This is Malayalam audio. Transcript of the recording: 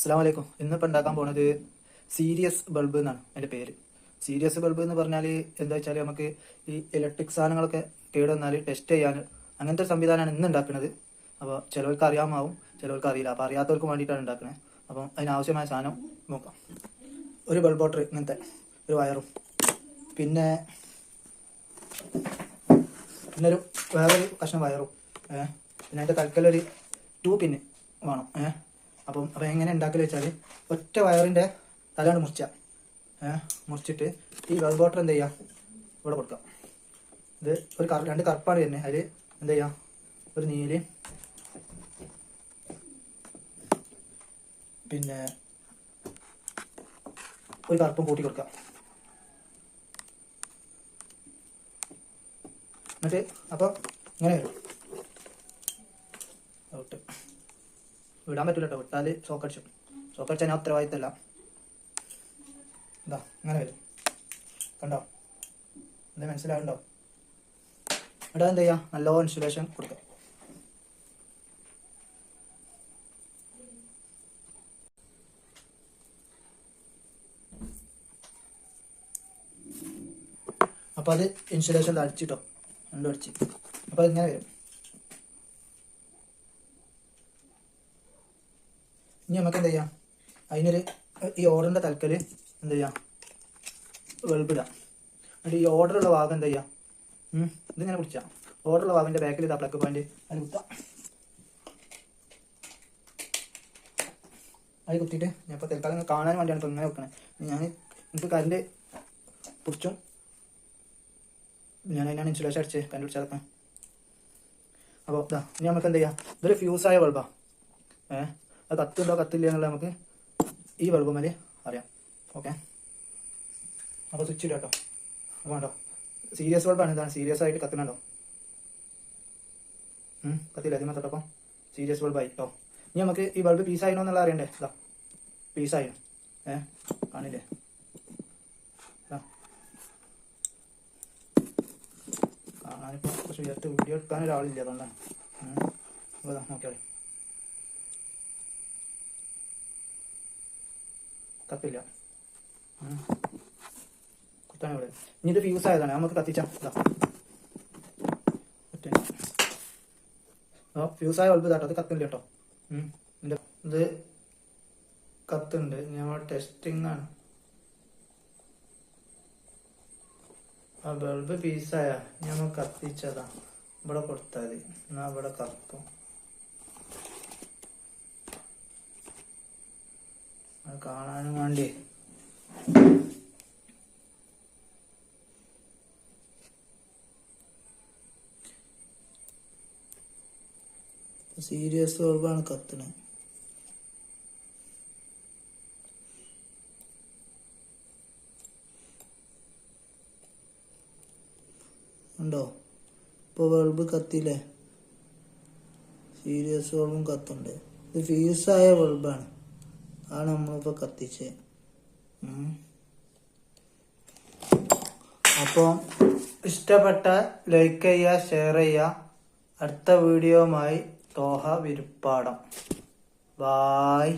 അസ്സാം വലൈക്കും ഇന്നിപ്പോൾ ഉണ്ടാക്കാൻ പോണത് സീരിയസ് ബൾബ് എന്നാണ് എന്റെ പേര്. സീരിയസ് ബൾബ് എന്ന് പറഞ്ഞാൽ എന്താ വെച്ചാൽ നമുക്ക് ഈ ഇലക്ട്രിക് സാധനങ്ങളൊക്കെ കേട് വന്നാൽ ടെസ്റ്റ് ചെയ്യാൻ അങ്ങനത്തെ ഒരു സംവിധാനമാണ് ഇന്ന് ഉണ്ടാക്കുന്നത് അപ്പോൾ ചിലവർക്ക് അറിയാമാവും ചിലവർക്ക് അറിയില്ല. അപ്പോൾ അറിയാത്തവർക്ക് വേണ്ടിയിട്ടാണ് ഉണ്ടാക്കുന്നത് അപ്പം അതിനാവശ്യമായ സാധനം നോക്കാം. ഒരു ബൾബ് ബോട്ടർ ഇങ്ങനത്തെ ഒരു വയറും. പിന്നെ പിന്നെ ഒരു വേറൊരു കഷ്ണം വയറും. പിന്നെ അതിന്റെ തൽക്കലൊരു ടൂ പിന്ന് വേണം. ഏഹ് അപ്പം അപ്പം എങ്ങനെ ഉണ്ടാക്കൽ വെച്ചാൽ ഒറ്റ വയറിന്റെ തലയാണ് മുറിച്ച. മുറിച്ചിട്ട് ഈ വെൽ ബോട്ടർ എന്ത് ചെയ്യുക ഇവിടെ കൊടുക്കാം. ഇത് ഒരു കറ രണ്ട് കറുപ്പാണ് വരുന്നത് അതിൽ എന്ത് ചെയ്യാം? ഒരു നീൽ പിന്നെ ഒരു കറുപ്പും കൂട്ടി കൊടുക്കാം. എന്നിട്ട് അപ്പം ഇങ്ങനെ വരും. ഔട്ട്. വിടാൻ പറ്റില്ല കേട്ടോ വിട്ടാൽ ഷോക്കടിച്ചു ഷോക്കടിച്ചാൽ ഞാൻ ഉത്തരവാദിത്തമല്ല എന്താ അങ്ങനെ വരും. കണ്ടോ? എന്താ മനസ്സിലാവുണ്ടോ? ഇവിടെ എന്താ ചെയ്യാ? നല്ല ഇൻസുലേഷൻ കൊടുക്കാം. അപ്പോൾ അത് ഇൻസുലേഷൻ അടിച്ചിട്ടോ രണ്ടും അടിച്ച്. അപ്പോൾ ഇങ്ങനെ വരും. ഇനി നമുക്ക് എന്ത് ചെയ്യാം? അതിനൊരു ഈ ഓർഡറിന്റെ തലക്കൽ എന്ത് ചെയ്യാം? വെളുപ്പിടാം എന്നിട്ട് ഈ ഓർഡറുള്ള ഭാഗം എന്ത് ചെയ്യാം? ഇതിങ്ങനെ കുടിച്ചാൽ ഓർഡറുള്ള ഭാഗത്തിന്റെ ബാക്കിൽ ഇതാ പ്ലക്ക് പോയിന്റ് അതിൽ കുത്താം അത് കുത്തിയിട്ട് ഞാൻ ഇപ്പോൾ തൽക്കാലം കാണാൻ വേണ്ടിയാണ് ഇപ്പോൾ ഇങ്ങനെ വെക്കണേ. ഞാൻ എനിക്ക് കറണ്ട് പിടിച്ചും. ഞാൻ അതിനാണ് ഇൻസുലേഷൻ അടിച്ച് കറണ്ട് പിടിച്ചതൊക്കെ അപ്പോൾ ഇതാ ഇനി നമുക്ക് എന്ത് ചെയ്യാം? ഇതൊരു ഫ്യൂസായ ബൾബാ ഏഹ് അത് കത്തുണ്ടോ കത്തില്ല എന്നുള്ളത് നമുക്ക് ഈ ബൾബ് മേലെ അറിയാം. ഓക്കെ അപ്പോൾ സ്വിച്ച് ഇടാം കേട്ടോ. അപ്പോൾ കണ്ടോ? സീരിയസ് ബൾബാണ് ഇതാണ്. സീരിയസ് ആയിട്ട് കത്തുന്നുണ്ടോ? കത്തില്ല. അതിന് തൊട്ടപ്പം സീരിയസ് ബൾബായി കേട്ടോ ഇനി നമുക്ക് ഈ ബൾബ് പീസായിനോ എന്നുള്ള അറിയണ്ടേ? ഇതാ പീസായിനോ ഏ കാണില്ലേ? ഇതാ. കാണാനിപ്പോൾ കുറച്ച് ഉയർത്ത് വീഡിയോ എടുക്കാൻ ഒരാളില്ല അതുകൊണ്ടാണ്. അപ്പോൾ കത്തില്ല. ഉം. കുത്താൻ ഇവിടെ ഇനി ഇത് ഫ്യൂസ് ആയതാണ് നമുക്ക് കത്തിച്ചാ. ഇതാ ആ ഫ്യൂസ് ആയ ബൾബ് ഇതാട്ടോ. അത് കത്തില്ല കേട്ടോ. ഇത് കത്തുണ്ട്. ഞമ്മൾ ടെസ്റ്റിംഗ് ആണ്. ആ ബൾബ് പീസായ ഞമ്മ കത്തിച്ചതാ. ഇവിടെ കൊടുത്താൽ എന്നാ ഇവിടെ കത്തും. കാണാനും വേണ്ടി. സീരിയസ് ഓർബാണ് കത്തുന്നത്. ഉണ്ടോ? ഇപ്പൊ ബൾബ് കത്തിയില്ലേ? സീരിയസ് ബൾബും കത്തുണ്ട് ഇത് ഫീസായ ബൾബാണ് ആണ് നമ്മളിപ്പോൾ കത്തിച്ചത് ഉം. അപ്പോൾ ഇഷ്ടപ്പെട്ട ലൈക്ക് ചെയ്യുക ഷെയർ ചെയ്യുക അടുത്ത വീഡിയോയുമായി തോഹ വിരുപ്പാടം. ബായ്